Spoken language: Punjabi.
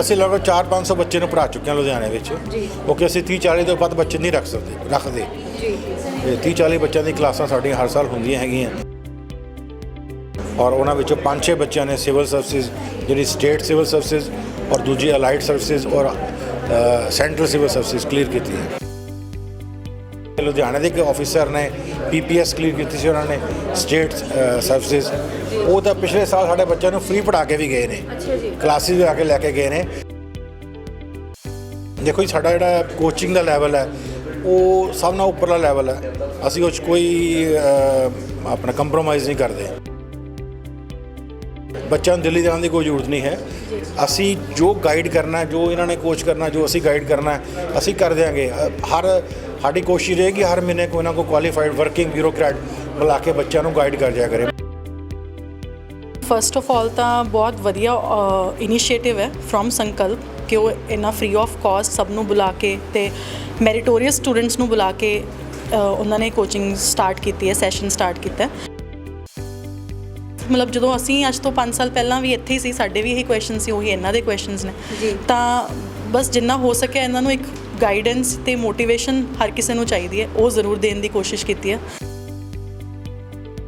ਅਸੀਂ ਲਗਭਗ 4-500 ਬੱਚੇ ਨੂੰ ਪੜ੍ਹਾ ਚੁੱਕੇ ਹਾਂ ਲੁਧਿਆਣੇ ਵਿੱਚ। ਜੀ। ਕਿਉਂਕਿ ਅਸੀਂ 30-40 ਤੋਂ ਵੱਧ ਬੱਚੇ ਨਹੀਂ ਰੱਖ ਸਕਦੇ ਰੱਖਦੇ। ਜੀ। ਤੇ 30-40 ਬੱਚਿਆਂ ਦੀ ਕਲਾਸਾਂ ਸਾਡੀਆਂ ਹਰ ਸਾਲ ਹੁੰਦੀਆਂ ਹੈਗੀਆਂ। ਔਰ ਉਹਨਾਂ ਵਿੱਚੋਂ 5-6 ਬੱਚਿਆਂ ਨੇ ਸਿਵਲ ਸਰਵਿਸਿਜ਼ ਜਿਹੜੀ ਸਟੇਟ ਸਿਵਲ ਸਰਵਿਸਿਜ਼ ਔਰ ਦੂਜੀ ਅਲਾਈਡ ਸਰਵਿਸਿਜ਼ ਔਰ ਸੈਂਟਰਲ ਸਿਵਲ ਸਰਵਿਸਿਜ਼ ਕਲੀਅਰ ਕੀਤੀ ਹੈ। ਲੁਧਿਆਣੇ ਦੇ ਇੱਕ ਆਫੀਸਰ ਨੇ ਪੀਪੀਐਸ ਕਲੀਅਰ ਕੀਤੀ ਸੀ ਉਹਨਾਂ ਨੇ ਸਟੇਟ ਸਰਵਿਸਿਜ਼ ਉਹ ਤਾਂ ਪਿਛਲੇ ਸਾਲ ਸਾਡੇ ਬੱਚਿਆਂ ਨੂੰ ਫ੍ਰੀ ਪੜ੍ਹਾ ਕੇ ਵੀ ਗਏ ਨੇ। ਅੱਛਾ ਜੀ। ਕਲਾਸਿਸ ਵੀ ਆ ਕੇ ਲੈ ਕੇ ਗਏ ਨੇ। ਦੇਖੋ ਜੀ ਸਾਡਾ ਜਿਹੜਾ ਕੋਚਿੰਗ ਦਾ ਲੈਵਲ ਹੈ ਉਹ ਸਭ ਨਾਲੋਂ ਉੱਪਰਲਾ ਲੈਵਲ ਹੈ। ਅਸੀਂ ਉਹ 'ਚ ਕੋਈ ਆਪਣਾ ਕੰਪਰੋਮਾਈਜ਼ ਨਹੀਂ ਕਰਦੇ। ਬੱਚਿਆਂ ਨੂੰ ਦਿੱਲੀ ਜਾਣ ਦੀ ਕੋਈ ਜ਼ਰੂਰਤ ਨਹੀਂ ਹੈ। ਅਸੀਂ ਜੋ ਗਾਈਡ ਕਰਨਾ ਜੋ ਇਹਨਾਂ ਨੇ ਕੋਚ ਕਰਨਾ ਜੋ ਅਸੀਂ ਗਾਈਡ ਕਰਨਾ ਅਸੀਂ ਕਰ ਦਿਆਂਗੇ। ਅ, ਹਰ ਸਾਡੀ ਕੋਸ਼ਿਸ਼ ਰਹੇਗੀ ਹਰ ਮਹੀਨੇ ਕੋਈ ਨਾ ਕੋਈ ਕੁਆਲੀਫਾਈਡ ਵਰਕਿੰਗ ਬਿਊਰੋਕਰੈਟ ਬੁਲਾ ਕੇ ਬੱਚਿਆਂ ਨੂੰ ਗਾਈਡ ਕਰ ਜਾਇਆ ਕਰੇ। ਫਸਟ ਆਫ ਆਲ ਤਾਂ ਬਹੁਤ ਵਧੀਆ ਇਨੀਸ਼ੀਏਟਿਵ ਹੈ ਫਰੋਮ ਸੰਕਲਪ ਕਿ ਉਹ ਇੰਨਾ ਫ੍ਰੀ ਆਫ ਕਾਸਟ ਸਭ ਨੂੰ ਬੁਲਾ ਕੇ ਤੇ ਮੈਰੀਟੋਰੀਅਸ ਸਟੂਡੈਂਟਸ ਨੂੰ ਬੁਲਾ ਕੇ ਉਹਨਾਂ ਨੇ ਕੋਚਿੰਗ ਸਟਾਰਟ ਕੀਤੀ ਹੈ ਸੈਸ਼ਨ ਸਟਾਰਟ ਕੀਤਾ ਹੈ। ਮਤਲਬ ਜਦੋਂ ਅਸੀਂ ਅੱਜ ਤੋਂ 5 ਸਾਲ ਪਹਿਲਾਂ ਵੀ ਇੱਥੇ ਹੀ ਸੀ ਸਾਡੇ ਵੀ ਇਹੀ ਕੁਐਸਚਨ ਸੀ ਉਹੀ ਇਹਨਾਂ ਦੇ ਕੁਐਸਚਨਸ ਨੇ। ਜੀ। ਤਾਂ ਬਸ ਜਿੰਨਾ ਹੋ ਸਕਿਆ ਇਹਨਾਂ ਨੂੰ ਇੱਕ ਗਾਈਡੈਂਸ ਤੇ ਮੋਟੀਵੇਸ਼ਨ ਹਰ ਕਿਸੇ ਨੂੰ ਚਾਹੀਦੀ ਹੈ, ਉਹ ਜ਼ਰੂਰ ਦੇਣ ਦੀ ਕੋਸ਼ਿਸ਼ ਕੀਤੀ ਹੈ।